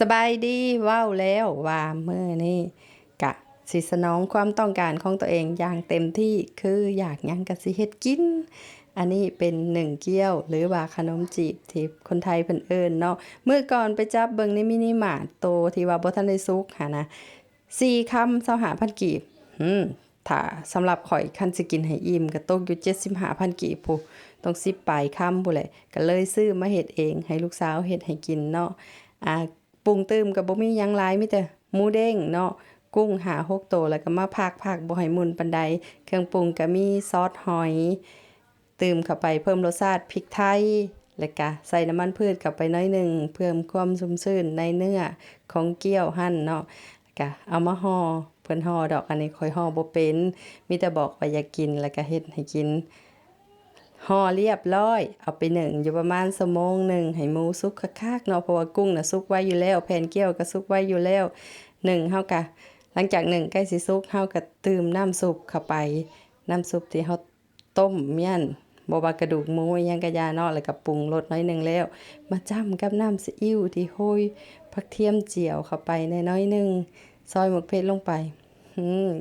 สบายดีว้าวแล้วว่าเมื่อนี่กะสิสนองความต้องการของตัวเองอย่างเต็มที่คืออยากยังกะสิเฮ็ดกิน อันนี้เป็นหนึ่งเกี้ยว หรือว่าขนมจีบที่คนไทยเพิ่นเอิ้นเนาะเมื่อก่อนไปจับเบิงในมินิมาร์ทโตที่ว่าบ่ทันได้สุกหานะสี่คำ25,000กีบอืมถ้าสำหรับข่อยคันสิกินให้อิ่มก็ตกอยู่75,000กีบพูต้อง10ปลายคำพู้นแหละก็เลยซื้อมาเฮ็ดเองให้ลูกสาวเฮ็ดให้กินเนาะอ่า ปรุงตื่มกับบ่มียังหลายมีแต่หมูเด้งเนาะกุ้งหาหกโตแล้วก็มาพากๆบ่ให้มุนปานใดเครื่องปรุงก็มีซอสหอย ตื่มเข้าไปเพิ่มรสชาติพริกไทย แล้วก็ใส่น้ำมันพืชเข้าไปน้อยหนึ่งเพิ่มความชุ่มชื่นในเนื้อของเกี๊ยวหั่นเนาะก็เอามาห่อเพิ่นห่อดอกอันนี้ค่อยห่อบ่เป็น มีแต่บอกว่าอยากกินแล้วก็เฮ็ดให้กิน ห่อเรียบร้อย เอาไปหนึ่งอยู่ประมาณชั่วโมงหนึ่งให้หมูสุกคักๆเนาะเพราะว่ากุ้งน่ะสุกไว้อยู่แล้วแผ่นเกี๊ยวก็สุกไว้อยู่แล้วหนึ่งเฮากะหลังจากหนึ่งใกล้สิสุกเฮาก็ตื่มน้ำซุปเข้าไป น้ำซุปที่เฮาต้มเมี่ยนบวากระดูกหมูอิหยังก็ยาเนาะแล้วก็ปรุงรสน้อยหนึ่งแล้ว มาจ้ำกับน้ำซีอิ๊วที่โรยผักเทียมเจียวเข้าไปในน้อยหนึ่งซอยหมกเพชรลงไป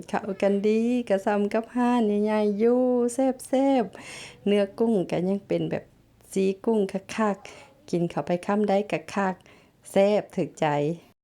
เข้ากันดีกระซำกับห่านใหญ่ๆอยู่แซ่บๆเนื้อกุ้งก็ยังเป็นแบบสีกุ้งคักๆกินเข้าไปคำได้กักคักแซ่บถึกใจ